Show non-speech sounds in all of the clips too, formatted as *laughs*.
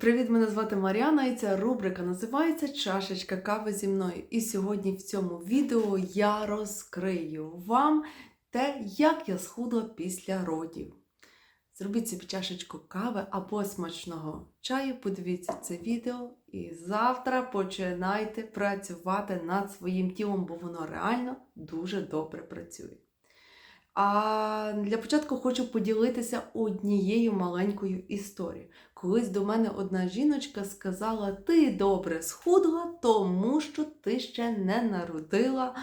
Привіт, мене звати Мар'яна, і ця рубрика називається Чашечка кави зі мною. І сьогодні в цьому відео я розкрию вам те, як я схудла після родів. Зробіть собі чашечку кави або смачного чаю, подивіться це відео, і завтра починайте працювати над своїм тілом, бо воно реально дуже добре працює. А для початку хочу поділитися однією маленькою історією. Колись до мене одна жіночка сказала: Ти добре схудла, тому що ти ще не народила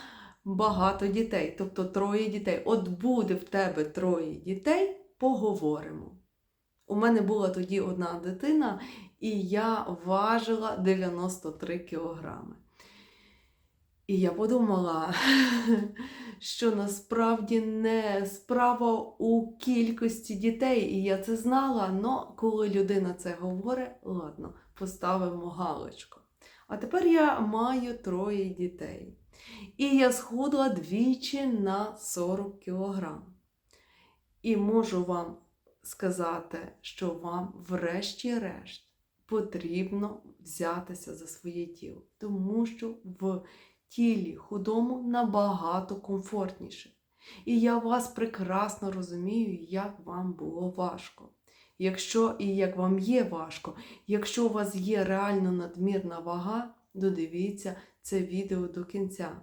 багато дітей, тобто троє дітей. От буде в тебе троє дітей, поговоримо. У мене була тоді одна дитина, і я важила 93 кілограми. І я подумала, *laughs* що насправді не справа у кількості дітей, і я це знала, але коли людина це говорить, ладно, поставимо галочку. А тепер я маю троє дітей. І я схудла двічі на 40 кілограм. І можу вам сказати, що вам, врешті-решт, потрібно взятися за своє тіло, тому що в тілі худому набагато комфортніше. І я вас прекрасно розумію, як вам було важко. Якщо і як вам є важко, якщо у вас є реально надмірна вага, додивіться це відео до кінця.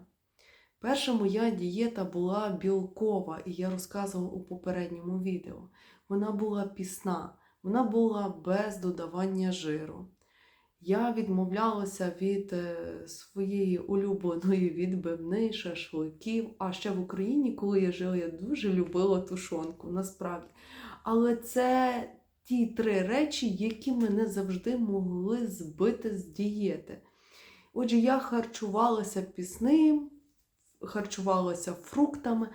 Перша моя дієта була білкова, і я розказувала у попередньому відео. Вона була пісна, вона була без додавання жиру. Я відмовлялася від е, своєї улюбленої відбивни, шашликів. А ще в Україні, коли я жила, я дуже любила тушонку, насправді. Але це ті три речі, які мене завжди могли збити з дієти. Отже, я харчувалася пісним, харчувалася фруктами,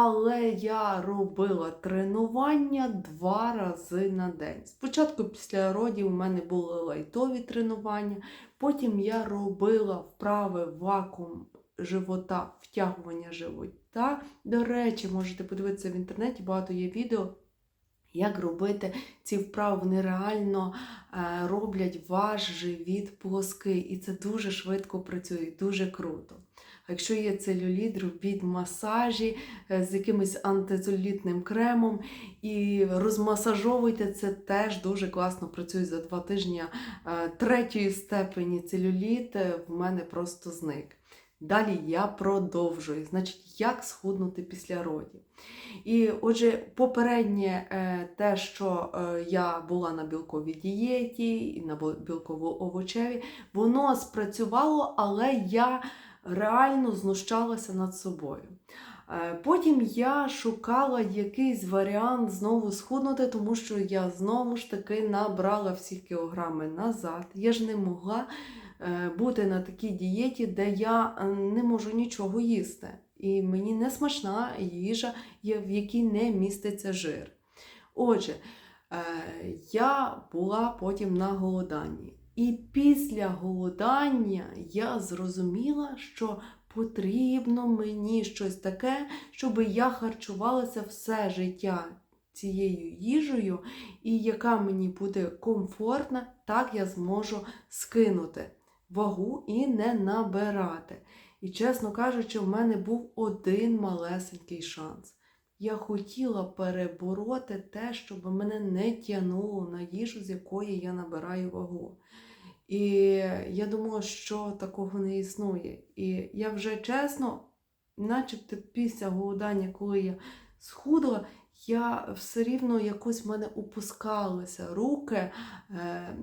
але я робила тренування два рази на день. Спочатку після родів у мене були лайтові тренування, потім я робила вправи вакуум живота, втягування живота. До речі, можете подивитися в інтернеті, багато є відео. Як робити ці вправи, вони реально е, роблять ваш живіт плоский, і це дуже швидко працює, дуже круто. Якщо є целюліт, робіть масажі е, з якимось антицелюлітним кремом і розмасажовуйте це теж дуже класно працює за два тижні е, третьої степені целюліт е, в мене просто зник. Далі я продовжую. Значить, як схуднути після родів. І отже, попереднє те, що я була на білковій дієті, і на білково-овочевій, воно спрацювало, але я реально знущалася над собою. Потім я шукала якийсь варіант знову схуднути, тому що я знову ж таки набрала всі кілограми назад. Я ж не могла бути на такій дієті, де я не можу нічого їсти. І мені не смачна їжа, в якій не міститься жир. Отже, я була потім на голоданні. І після голодання я зрозуміла, що потрібно мені щось таке, щоб я харчувалася все життя цією їжею, і яка мені буде комфортна, так я зможу скинути вагу і не набирати. І, чесно кажучи, в мене був один малесенький шанс. Я хотіла перебороти те, щоб мене не тягнуло на їжу, з якої я набираю вагу. І я думала, що такого не існує. І я вже чесно, начебто після голодання, коли я схудла, я все рівно якось в мене опускалися руки. Е,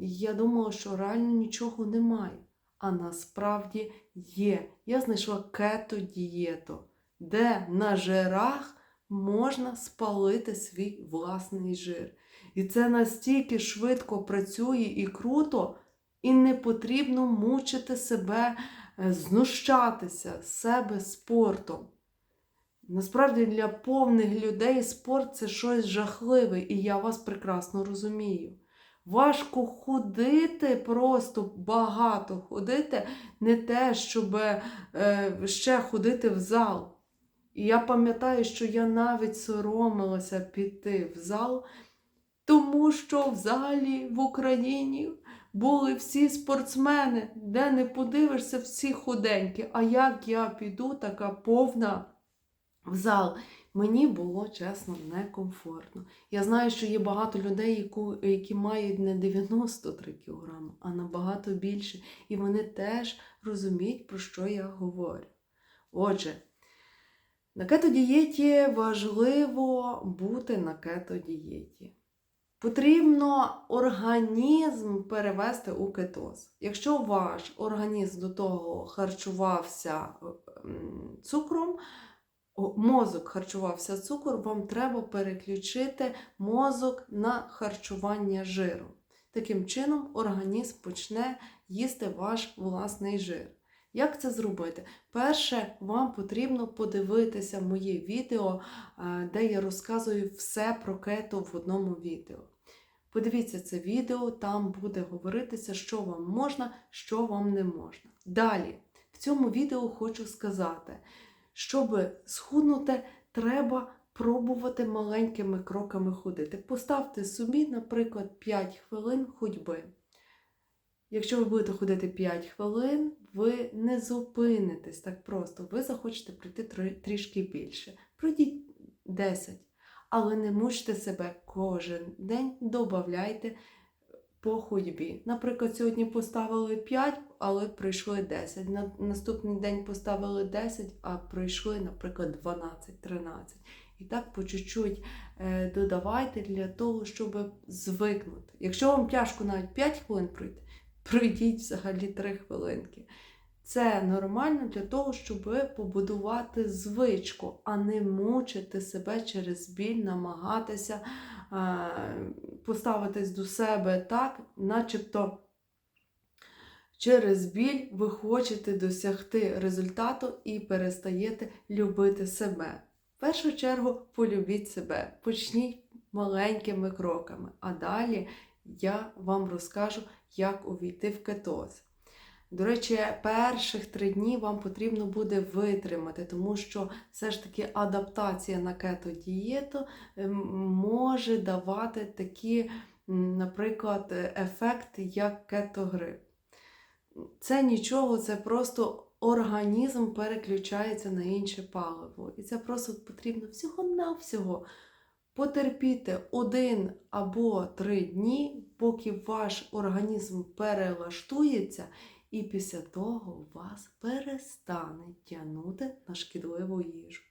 я думала, що реально нічого немає. А насправді є. Я знайшла кето-дієту, де на жирах можна спалити свій власний жир. І це настільки швидко працює і круто, і не потрібно мучити себе, е, знущатися себе спортом. Насправді для повних людей спорт це щось жахливе, і я вас прекрасно розумію. Важко ходити, просто багато ходити, не те, щоб е, ще ходити в зал. І я пам'ятаю, що я навіть соромилася піти в зал Тому що взагалі в Україні були всі спортсмени, де не подивишся, всі худенькі. А як я піду, така повна в зал, мені було чесно некомфортно. Я знаю, що є багато людей, які мають не 93 кг, а набагато більше. І вони теж розуміють, про що я говорю. Отже, на кетодієті важливо бути на кетодієті. Потрібно організм перевести у кетоз. Якщо ваш організм до того харчувався цукром, мозок харчувався цукром, вам треба переключити мозок на харчування жиром. Таким чином, організм почне їсти ваш власний жир. Як це зробити? Перше, вам потрібно подивитися моє відео, е, де я розказую все про кето в одному відео. Подивіться це відео, там буде говоритися, що вам можна, що вам не можна. Далі, в цьому відео хочу сказати, щоб схуднути, треба пробувати маленькими кроками ходити. Поставте собі, наприклад, 5 хвилин ходьби. Якщо ви будете ходити 5 хвилин, ви не зупинитесь так просто. Ви захочете пройти трішки більше. Пройдіть 10. Але не мучте себе кожен день, додавайте по ходьбі. Наприклад, сьогодні поставили 5, але пройшли 10. На наступний день поставили 10, а пройшли, наприклад, 12-13. І так по чуть-чуть е, додавайте для того, щоб звикнути. Якщо вам тяжко навіть 5 хвилин пройти, пройдіть взагалі 3 хвилинки. Це нормально для того, щоб побудувати звичку, а не мучити себе через біль, намагатися е, поставитись до себе так, начебто через біль ви хочете досягти результату і перестаєте любити себе. В першу чергу полюбіть себе, почніть маленькими кроками, а далі я вам розкажу, як увійти в кетоз. До речі, перших три дні вам потрібно буде витримати, тому що все ж таки адаптація на кето-дієту ем, може давати такі, наприклад, ефекти, як кетогрип. Це нічого, це просто організм переключається на інше паливо. І це просто потрібно всього-навсього потерпіти один або три дні, поки ваш організм перелаштується, і після того вас перестане тягнути на шкідливу їжу.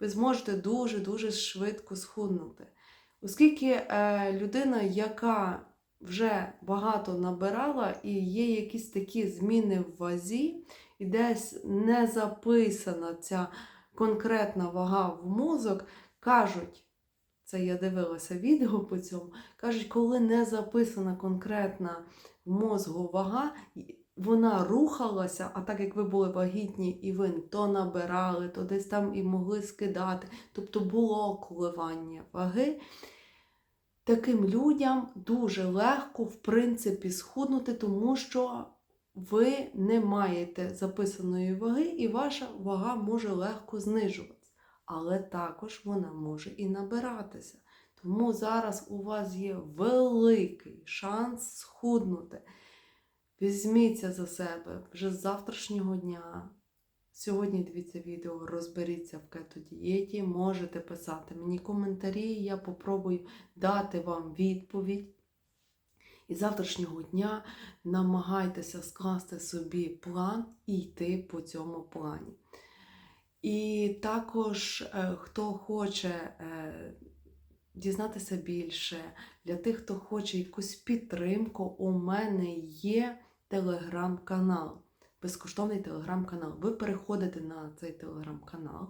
Ви зможете дуже-дуже швидко схуднути. Оскільки е, людина, яка вже багато набирала і є якісь такі зміни в вазі, і десь не записана ця конкретна вага в мозок, кажуть, це я дивилася відео по цьому, кажуть, коли не записана конкретна в мозгу вага, вона рухалася, а так як ви були вагітні і ви то набирали, то десь там і могли скидати, тобто було коливання ваги. Таким людям дуже легко, в принципі, схуднути, тому що ви не маєте записаної ваги, і ваша вага може легко знижуватися. Але також вона може і набиратися. Тому зараз у вас є великий шанс схуднути. Візьміться за себе вже з завтрашнього дня. Сьогодні дивіться відео, розберіться в кетодієті, можете писати мені коментарі, я попробую дати вам відповідь. І завтрашнього дня намагайтеся скласти собі план і йти по цьому плані. І також, е, хто хоче е, дізнатися більше, для тих, хто хоче якусь підтримку, у мене є телеграм-канал безкоштовний телеграм-канал. Ви переходите на цей телеграм-канал,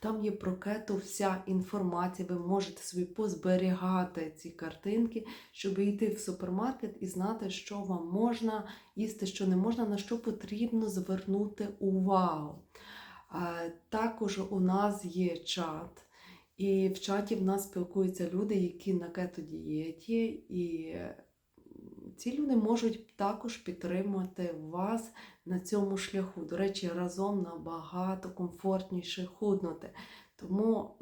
там є про кету вся інформація, ви можете собі позберігати ці картинки, щоб йти в супермаркет і знати, що вам можна їсти, що не можна, на що потрібно звернути увагу. Також у нас є чат. І в чаті в нас спілкуються люди, які на кетодієті, і ці люди можуть також підтримати вас на цьому шляху. До речі, разом набагато комфортніше худнути. Тому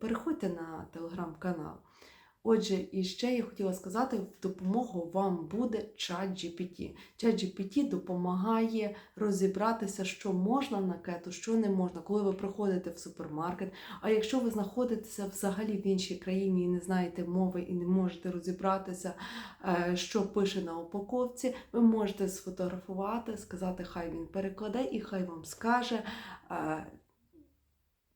переходьте на телеграм-канал. Отже, і ще я хотіла сказати, в допомогу вам буде ChatGPT. ChatGPT допомагає розібратися, що можна на кето, що не можна, коли ви приходите в супермаркет. А якщо ви знаходитеся взагалі в іншій країні і не знаєте мови і не можете розібратися, е, що пише на упаковці, ви можете сфотографувати, сказати, хай він перекладе і хай вам скаже.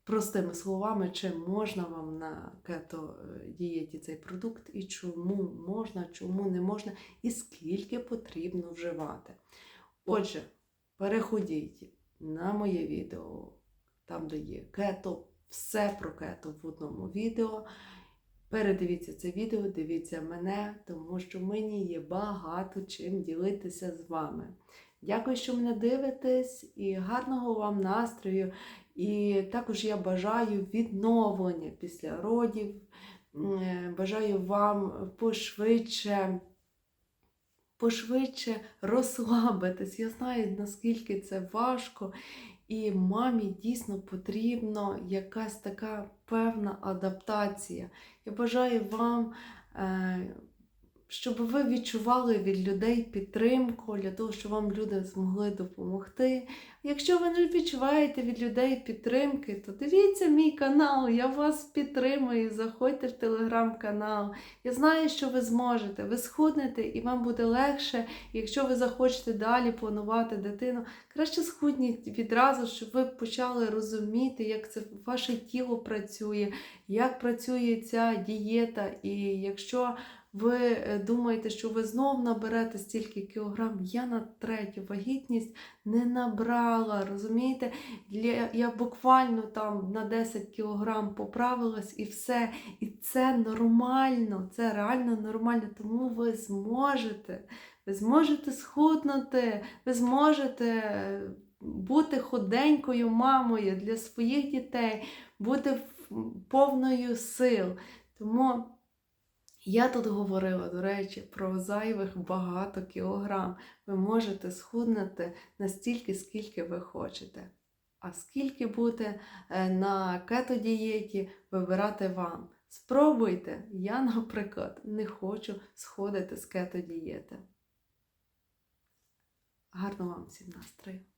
Простими словами, чи можна вам на кето е, дієті цей продукт, і чому можна, чому не можна, і скільки потрібно вживати. Отже, переходіть на моє відео, там, де є кето, все про кето в одному відео. Передивіться це відео, дивіться мене, тому що мені є багато чим ділитися з вами. Дякую, що мене дивитесь, і гарного вам настрою. І також я бажаю відновлення після родів. Е, Бажаю вам пошвидше, пошвидше розслабитись. Я знаю, наскільки це важко. І мамі дійсно потрібна якась така певна адаптація. Я бажаю вам, е, щоб ви відчували від людей підтримку для того, щоб вам люди змогли допомогти. Якщо ви не відчуваєте від людей підтримки, то дивіться мій канал, я вас підтримую. Заходьте в телеграм-канал. Я знаю, що ви зможете, ви схуднете і вам буде легше. Якщо ви захочете далі планувати дитину, краще схудніть відразу, щоб ви почали розуміти, як це ваше тіло працює, як працює ця дієта. І якщо ви е, думаєте, що ви знов наберете стільки кілограм, я на третю вагітність не набрала. Розумієте? Я, буквально там на 10 кілограм поправилась і все. І це нормально, це реально нормально, тому ви зможете. Ви зможете схуднути, ви зможете е, бути худенькою мамою для своїх дітей, бути повною сил. Тому я тут говорила, до речі, про зайвих багато кілограм. Ви можете схуднути настільки, скільки ви хочете. А скільки бути е, на кето-дієті, вибирати вам. Спробуйте. Я, наприклад, не хочу сходити з кето-дієти. Гарного вам всім настрою!